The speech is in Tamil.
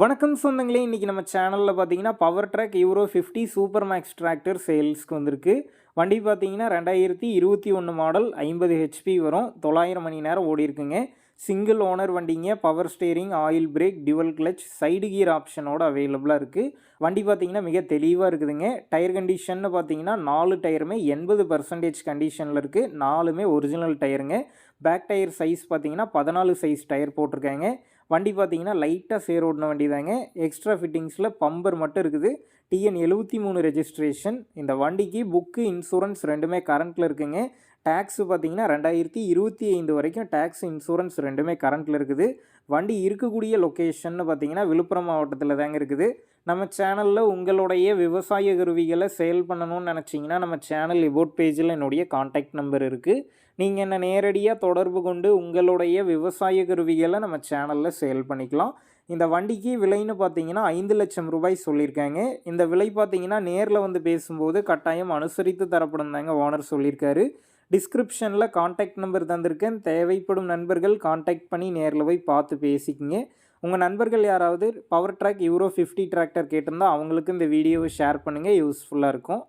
வணக்கம் சொந்தங்களே இன்றைக்கி நம்ம சேனலில் பார்த்தீங்கன்னா Power Trac Euro fifty super max tractor சேல்ஸ்க்கு வந்திருக்கு. வண்டி பார்த்தீங்கன்னா ரெண்டாயிரத்தி இருபத்தி ஒன்று மாடல் ஐம்பது ஹெச்பி வரும். தொள்ளாயிரம் மணி நேரம் ஓடி இருக்குங்க. சிங்கிள் ஓனர் வண்டிங்க power steering oil brake dual clutch side gear ஆப்ஷனோட அவைலபிளாக இருக்குது வண்டி பார்த்தீங்கன்னா மிக தெளிவாக இருக்குதுங்க. டயர் கண்டிஷன்னு பார்த்தீங்கன்னா நாலு டயருமே எண்பது பர்சன்டேஜ் கண்டிஷனில் இருக்குது நாலுமே ஒரிஜினல் டயருங்க பேக் டயர் சைஸ் பார்த்தீங்கன்னா பதினாலு சைஸ் டயர் போட்டிருக்காங்க. வண்டி பார்த்தீங்கன்னா லைட்டாக சேர் ஓடின வண்டி தாங்க. எக்ஸ்ட்ரா ஃபிட்டிங்ஸில் பம்பர் மட்டும் இருக்குது. டிஎன் எழுபத்தி மூணு ரெஜிஸ்ட்ரேஷன் இந்த வண்டிக்கு புக்கு இன்சூரன்ஸ் ரெண்டுமே கரண்ட்டில் இருக்குங்க. டேக்ஸ் பார்த்தீங்கன்னா ரெண்டாயிரத்தி இருபத்தி ஐந்து வரைக்கும் டேக்ஸ் இன்சூரன்ஸ் ரெண்டுமே கரண்ட்டில் இருக்குது. வண்டி இருக்கக்கூடிய லொக்கேஷன்னு பார்த்தீங்கன்னா விழுப்புரம் மாவட்டத்தில் தாங்க இருக்குது. நம்ம சேனலில் உங்களுடைய விவசாய கருவிகளை சேல் பண்ணணும்னு நினச்சிங்கன்னா நம்ம சேனல் இபோட் பேஜில் என்னுடைய காண்டாக்ட் நம்பர் இருக்குது நீங்கள் என்னை நேரடியாக தொடர்பு கொண்டு உங்களுடைய விவசாய கருவிகளை நம்ம சேனலில் சேல் பண்ணிக்கலாம். இந்த வண்டிக்கு விலைன்னு பார்த்தீங்கன்னா ஐந்து லட்சம் ரூபாய் சொல்லியிருக்காங்க. இந்த விலை பார்த்தீங்கன்னா நேரில் வந்து பேசும்போது கட்டாயம் அனுசரித்து தரப்படும் தாங்க ஓனர் சொல்லியிருக்காரு. டிஸ்கிரிப்ஷனில் காண்டாக்ட் நம்பர் தந்திருக்கேன். தேவைப்படும் நண்பர்கள் காண்டாக்ட் பண்ணி நேரில் போய் பார்த்து பேசிக்கிங்க. உங்கள் நண்பர்கள் யாராவது Power Trac Euro fifty tractor கேட்டிருந்தால் அவங்களுக்கு இந்த வீடியோவை ஷேர் பண்ணுங்கள் யூஸ்ஃபுல்லாக இருக்கும்.